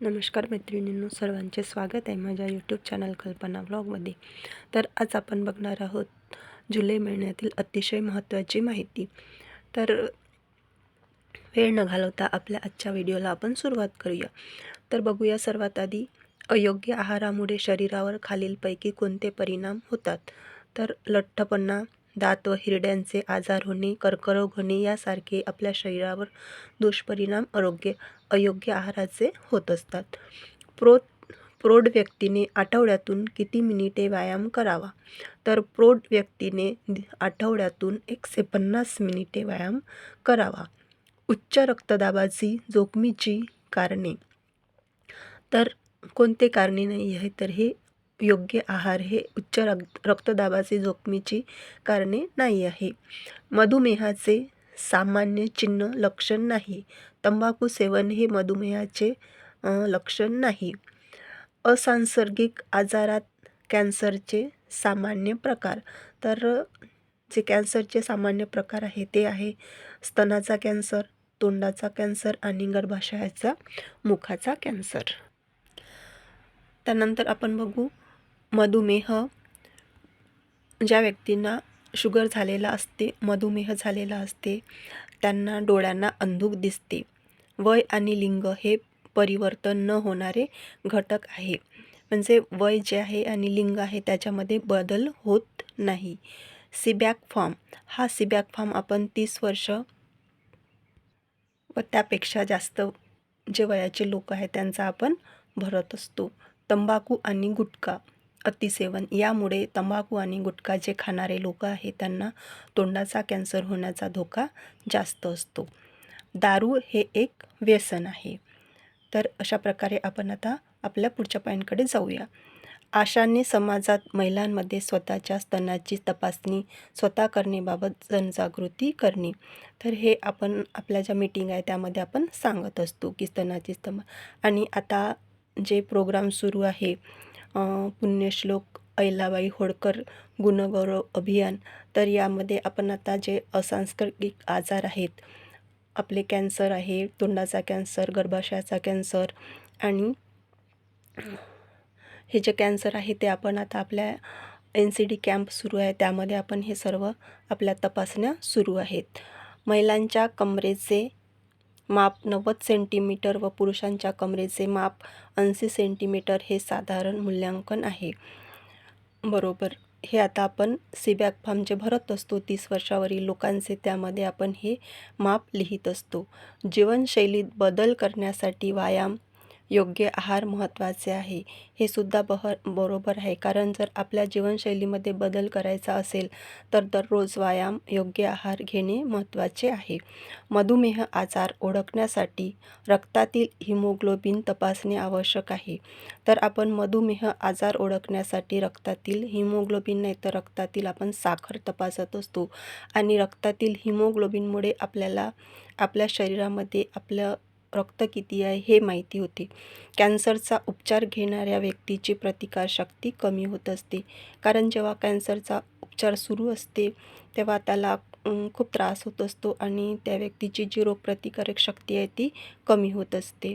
नमस्कार मैत्रिणींनो सर्वांचे स्वागत आहे माझ्या यूट्यूब चॅनल कल्पना व्लॉगमध्ये तर आज आपण बघणार आहोत जुलै महिन्यातील अतिशय महत्त्वाची माहिती. तर वेळ न घालवता आपल्या आजच्या व्हिडिओला आपण सुरुवात करूया. तर बघूया सर्वात आधी अयोग्य आहारामुळे शरीरावर खालीलपैकी कोणते परिणाम होतात? तर लठ्ठपणा दात व हिरड्यांचे आजार होणे कर्करोग होणे यासारखे आपल्या शरीरावर दुष्परिणाम आरोग्य अयोग्य आहाराचे होत असतात. प्रो प्रौढ व्यक्तीने आठवड्यातून किती मिनिटे व्यायाम करावा? तर प्रौढ व्यक्तीने आठवड्यातून एकशे पन्नास मिनिटे व्यायाम करावा. उच्च रक्तदाबाची जोखमीची कारणे. तर कोणते कारणे नाही आहे? तर हे योग्य आहार हे उच्च रक्त रक्तदाबाची जोखमीची कारणे नाही आहे. मधुमेहाचे सामान्य चिन्ह लक्षण नाही. तंबाखू सेवन हे मधुमेहाचे लक्षण नाही. असांसर्गिक आजारात कॅन्सरचे सामान्य प्रकार. तर जे कॅन्सरचे सामान्य प्रकार आहे ते आहे स्तनाचा कॅन्सर तोंडाचा कॅन्सर आणि गर्भाशयाचा मुखाचा कॅन्सर. त्यानंतर आपण बघू मधुमेह. ज्या व्यक्तींना शुगर झालेला असते मधुमेह झालेला असते त्यांना डोळ्यांना अंधूक दिसते. वय आणि लिंग हे परिवर्तन न होणारे घटक आहे. म्हणजे वय जे आहे आणि लिंग आहे त्याच्यामध्ये बदल होत नाही. सिबॅक फॉर्म. हा सिबॅक फॉर्म आपण तीस वर्ष व त्यापेक्षा जास्त जे वयाचे लोक आहेत त्यांचा आपण भरत असतो. तंबाखू आणि गुटखा अतिसेवन. यामुळे तंबाखू आणि गुटखा जे खाणारे लोक आहेत त्यांना तोंडाचा कॅन्सर होण्याचा धोका जास्त असतो. दारू हे एक व्यसन आहे. तर अशा प्रकारे आपण आता आपल्या पुढच्या पॉईंटकडे जाऊया. आशाने समाजात महिलांमध्ये स्वतःच्या स्तनाची तपासणी स्वतः करणेबाबत जनजागृती करणे. तर हे आपण आपल्या ज्या मीटिंग आहे त्यामध्ये आपण सांगत असतो की स्तनाची स्तम. आणि आता जे प्रोग्राम सुरू आहे पुण्यश्लोक ऐलाबाई होळकर गुणगौरव अभियान तर यामध्ये आपण आता जे असांस्कृतिक आजार आहेत आपले कॅन्सर आहे तोंडाचा कॅन्सर गर्भाशयाचा कॅन्सर आणि हे जे कॅन्सर आहे ते आपण आता आपल्या एन सी डी कॅम्प सुरू आहे. त्यामध्ये आपण हे सर्व आपल्या तपासण्या सुरू आहेत. महिलांच्या कमरेचे माप नव्वद सेंटीमीटर व पुरुषांच्या कमरेचे माप ऐंशी सेंटीमीटर हे साधारण मूल्यांकन आहे. बरोबर. हे आता आपण सीबॅक फॉर्म जे भरत असतो तीस वर्षावरील लोकांचे त्यामध्ये आपण हे माप लिहित असतो. जीवनशैलीत बदल करण्यासाठी व्यायाम योग्य आहार महत्त्वाचे आहे. हे सुद्धा बह बरोबर आहे. कारण जर आपल्या जीवनशैलीमध्ये बदल करायचा असेल तर दररोज व्यायाम योग्य आहार घेणे महत्त्वाचे आहे. मधुमेह आजार ओळखण्यासाठी रक्तातील हिमोग्लोबिन तपासणे आवश्यक आहे. तर आपण मधुमेह आजार ओळखण्यासाठी रक्तातील हिमोग्लोबिन नाही तर रक्तातील आपण साखर तपासत असतो. आणि रक्तातील हिमोग्लोबिनमुळे आपल्याला आपल्या शरीरामध्ये आपलं रक्त किती आहे हे माहिती होते. कॅन्सरचा उपचार घेणाऱ्या व्यक्तीची प्रतिकारशक्ती कमी होत असते. कारण जेव्हा कॅन्सरचा उपचार सुरू असते तेव्हा त्याला खूप त्रास होत असतो आणि त्या व्यक्तीची जी रोगप्रतिकारक शक्ती आहे ती कमी होत असते.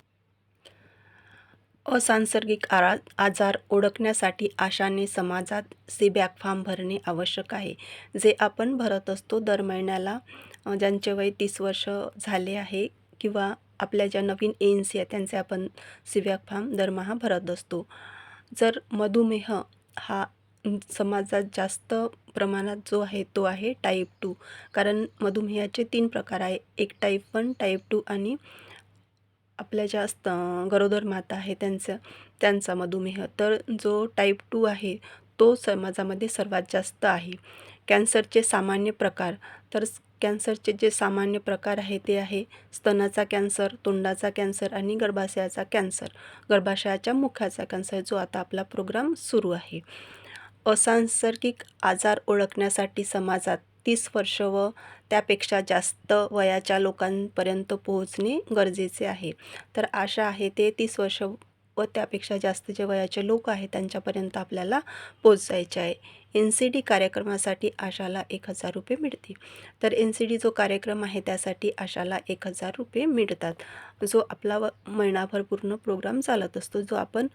असांसर्गिक आरा आजार ओळखण्यासाठी आशाने समाजात सीबॅक फॉर्म भरणे आवश्यक आहे. जे आपण भरत असतो दर महिन्याला ज्यांचे वय तीस वर्ष झाले आहे किंवा आपल्या ज्या नवीन एन्स या त्यांचे आपण सिव्याक फार्म दरमहा भरत असतो. जर मधुमेह हा समाजात जास्त प्रमाणात जो आहे तो आहे टाईप टू कारण मधुमेहाचे तीन प्रकार आहे. एक टाईप वन टाईप टू आणि आपल्या जास्त गरोदर माता आहे त्यांचं त्यांचा मधुमेह. तर जो टाईप टू आहे तो समाजामध्ये सर्वात जास्त आहे. कॅन्सरचे सामान्य प्रकार. तर कॅन्सरचे जे सामान्य प्रकार आहे ते आहे स्तनाचा कॅन्सर तोंडाचा कॅन्सर आणि गर्भाशयाचा कॅन्सर. गर्भाशयाच्या मुखाचा कॅन्सर जो आता आपला प्रोग्राम सुरू आहे. असांसर्गिक आजार ओळखण्यासाठी समाजात तीस वर्ष व त्यापेक्षा जास्त वयाच्या लोकांपर्यंत पोहोचणे गरजेचे आहे. तर आशा आहे ते तीस वर्ष व त्यापेक्षा जास्त जे वयाचे लोक आहेत त्यांच्यापर्यंत आपल्याला पोचायचे आहे. एन सी डी कार्यक्रमासाठी आशाला एक हजार रुपये मिळते तर एन सी डी जो कार्यक्रम आहे त्यासाठी आशाला एक हजार रुपये मिळतात. जो आपला व महिनाभर पूर्ण प्रोग्राम चालत असतो जो आपण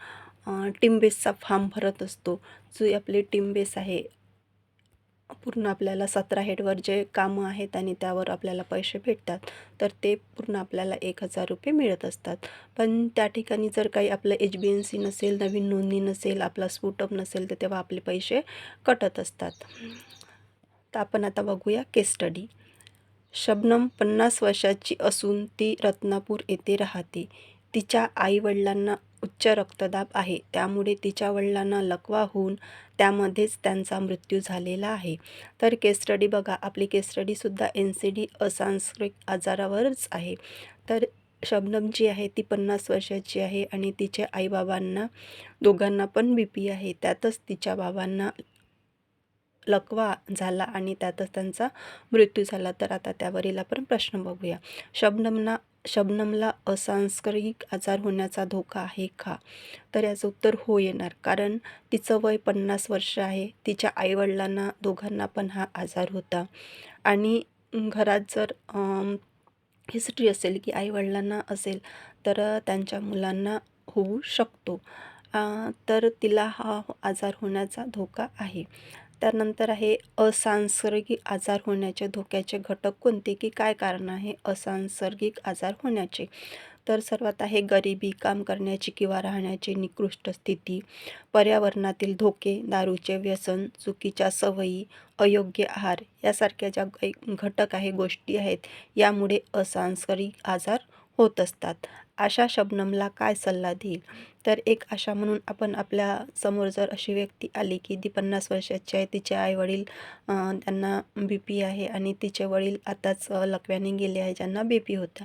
टीम बेसचा फॉर्म भरत असतो. जो आपले टीम बेस आहे पूर्ण आपल्याला सतरा हेडवर जे कामं आहेत आणि त्यावर आपल्याला पैसे भेटतात तर ते पूर्ण आपल्याला एक हजार रुपये मिळत असतात. पण त्या ठिकाणी जर काही आपलं एच बी एन सी नसेल नवीन नोंदणी नसेल आपला स्पूटअप नसेल तर तेव्हा आपले पैसे कटत असतात. तर आपण आता बघूया केस स्टडी शबनम पन्नास वर्षाची असून ती रत्नापूर येथे राहते. तिच्या आईवडिलांना उच्च रक्तदाब आहे. त्यामुळे तिच्या वडिलांना लकवा होऊन त्यामध्येच त्यांचा मृत्यू झालेला आहे. तर केस स्टडी बघा. आपली केस स्टडीसुद्धा एन सी डी असांस्कृतिक आजारावरच आहे. तर शबनम जी आहे ती पन्नास वर्षाची आहे आणि तिच्या आईबाबांना दोघांना पण बी पी आहे. त्यातच तिच्या बाबांना लकवा झाला आणि त्यातच त्यांचा मृत्यू झाला. तर आता त्यावरील आपण प्रश्न बघूया. शबनमना शबनमला असांस्कृतिक आजार होण्याचा धोका आहे का? तर याचं उत्तर हो येणार. कारण तिचं वय पन्नास वर्ष आहे. तिच्या आईवडिलांना दोघांना पण हा आजार होता. आणि घरात जर हिस्ट्री असेल की आईवडिलांना असेल तर त्यांच्या मुलांना होऊ शकतो. तर तिला हा आजार होण्याचा धोका आहे. त्यानंतर आहे असांसर्गिक आजार होण्याचे धोक्याचे घटक कोणते? की काय कारण आहे असांसर्गिक आजार होण्याचे? तर सर्वात आहे गरिबी काम करण्याची किंवा राहण्याची निकृष्ट स्थिती पर्यावरणातील धोके दारूचे व्यसन चुकीच्या सवयी अयोग्य आहार यासारख्या ज्या घटक आहे गोष्टी आहेत यामुळे असांसर्गिक आजार होत असतात. आशा शबनमला काय सल्ला देईल? तर एक आशा म्हणून आपण आपल्यासमोर जर अशी व्यक्ती आली की ती पन्नास वर्षाची आहे तिचे आईवडील त्यांना बी पी आहे आणि तिचे वडील आताच लकव्याने गेले आहे ज्यांना बी पी होता.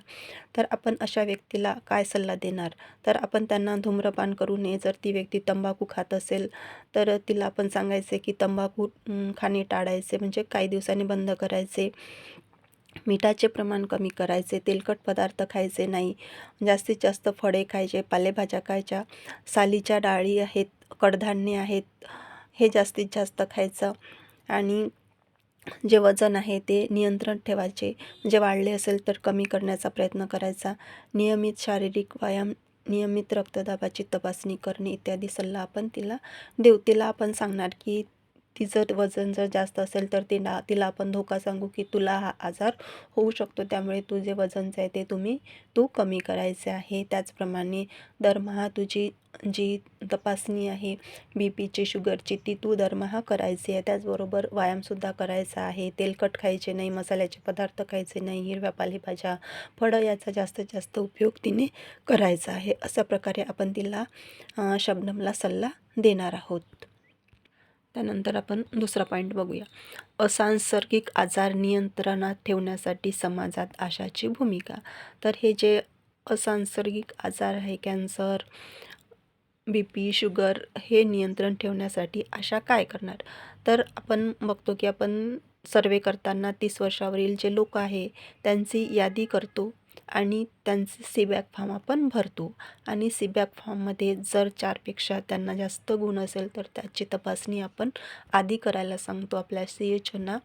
तर आपण अशा व्यक्तीला काय सल्ला देणार? तर आपण त्यांना धूम्रपान करू नये. जर ती व्यक्ती तंबाखू खात असेल तर तिला आपण सांगायचे की तंबाखू खाणे टाळायचे म्हणजे काही दिवसांनी बंद करायचे. मिठाचे प्रमाण कमी करायचे तेलकट पदार्थ खायचे नाही. जास्तीत जास्त फळे खायचे पालेभाज्या खायच्या सालीच्या डाळी आहेत कडधान्ये आहेत हे जास्तीत जास्त खायचं. आणि जे वजन आहे ते नियंत्रण ठेवायचे. जे वाढले असेल तर कमी करण्याचा प्रयत्न करायचा. नियमित शारीरिक व्यायाम नियमित रक्तदाबाची तपासणी करणे इत्यादी सल्ला आपण तिला देऊ. तिला आपण सांगणार की तिचं वजन जर जास्त असेल तर तिला तिला आपण धोका सांगू की तुला हा आजार होऊ शकतो. त्यामुळे तू जे वजनचं आहे ते तुम्ही तू कमी करायचे आहे. त्याचप्रमाणे दरमहा तुझी जी तपासणी आहे बी पीची शुगरची ती तू दरमहा करायची आहे. त्याचबरोबर व्यायामसुद्धा करायचा आहे. तेलकट खायचे नाही मसाल्याचे पदार्थ खायचे नाही हिरव्या पालेभाज्या फळं याचा जास्तीत जास्त उपयोग तिने करायचा आहे. अशा प्रकारे आपण तिला शबनमला सल्ला देणार आहोत. त्यानंतर आपण दुसरा पॉईंट बघूया. असांसर्गिक आजार नियंत्रणात ठेवण्यासाठी समाजात आशाची भूमिका. तर हे जे असांसर्गिक आजार आहे कॅन्सर बी पी शुगर हे नियंत्रण ठेवण्यासाठी आशा काय करणार? तर आपण बघतो की आपण सर्वे करताना तीस वर्षावरील जे लोक आहे त्यांची यादी करतो. आणि त्यांचे सीबॅक फॉर्म आपण भरतो. आणि सीबॅक फॉर्ममध्ये जर चारपेक्षा त्यांना जास्त गुण असेल तर त्याची तपासणी आपण आधी करायला सांगतो आपल्या सी एच ओना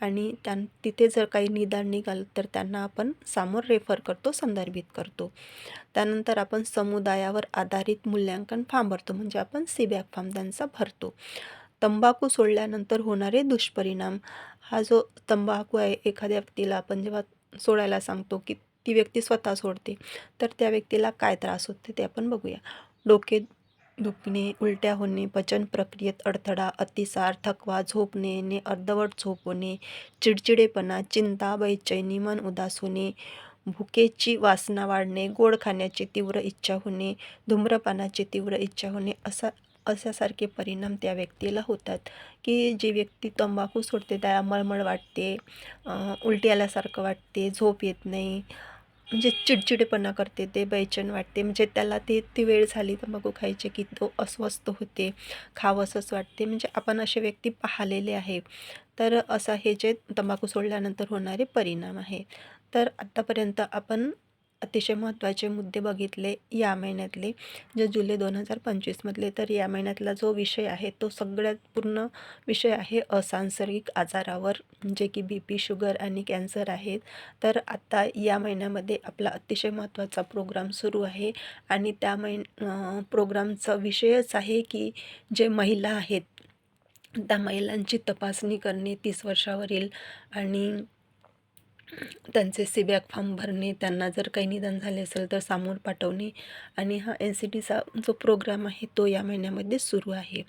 आणि त्यां तिथे जर काही निदान निघालं तर त्यांना आपण समोर रेफर करतो संदर्भित करतो. त्यानंतर आपण समुदायावर आधारित मूल्यांकन फॉर्म भरतो म्हणजे आपण सीबॅक फॉर्म त्यांचा भरतो. तंबाखू सोडल्यानंतर होणारे दुष्परिणाम. हा जो तंबाखू आहे एखाद्या व्यक्तीला आपण जेव्हा सोडायला सांगतो की ती व्यक्ती स्वतः सोडते. तर त्या व्यक्तीला काय त्रास होते ते आपण बघूया. डोके दुखणे उलट्या होणे पचन प्रक्रियेत अडथळा अतिसार थकवा झोपणे येणे अर्धवट झोप होणे चिडचिडेपणा चिंता बैचैनी मन उदास होणे भुकेची वासना वाढणे गोड खाण्याची तीव्र इच्छा होणे धूम्रपानाची तीव्र इच्छा होणे असा अशासारखे परिणाम त्या व्यक्तीला होतात. की जी व्यक्ती तंबाखू सोडते त्याला मळमळ वाटते उलटी आल्यासारखं वाटते झोप येत नाही म्हणजे चिडचिडेपणा करते ते बेचन वाटते. म्हणजे त्याला ते ती वेळ झाली तंबाखू खायचे की तो अस्वस्थ होते खावंसंच वाटते. म्हणजे आपण असे व्यक्ती पाहिलेले आहे. तर असं हे जे तंबाखू सोडल्यानंतर होणारे परिणाम आहे. तर आत्तापर्यंत आपण अतिशय महत्त्वाचे मुद्दे बघितले या महिन्यातले. जे जुलै दोन हजार पंचवीसमधले तर या महिन्यातला जो विषय आहे तो सगळ्यात पूर्ण विषय आहे असांसर्गिक आजारावर. जे की बी पी शुगर आणि कॅन्सर आहेत. तर आता या महिन्यामध्ये आपला अतिशय महत्त्वाचा प्रोग्राम सुरू आहे. आणि त्या महिन प्रोग्रामचा विषयच आहे की जे महिला आहेत त्या महिलांची तपासणी करणे तीस वर्षावरील आणि त्यांचे सीबॅक फॉर्म भरणे त्यांना जर काही निदान झाले असेल तर सामोर पाठवणे आणि हा एन सी टीचा जो प्रोग्राम आहे तो या महिन्यामध्ये सुरू आहे.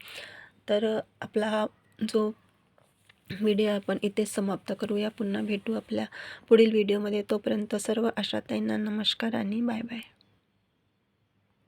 तर आपला हा जो व्हिडिओ आपण इथेच समाप्त करूया. पुन्हा भेटू आपल्या पुढील व्हिडिओमध्ये तोपर्यंत सर्व आशाताईंना नमस्कार आणि बाय बाय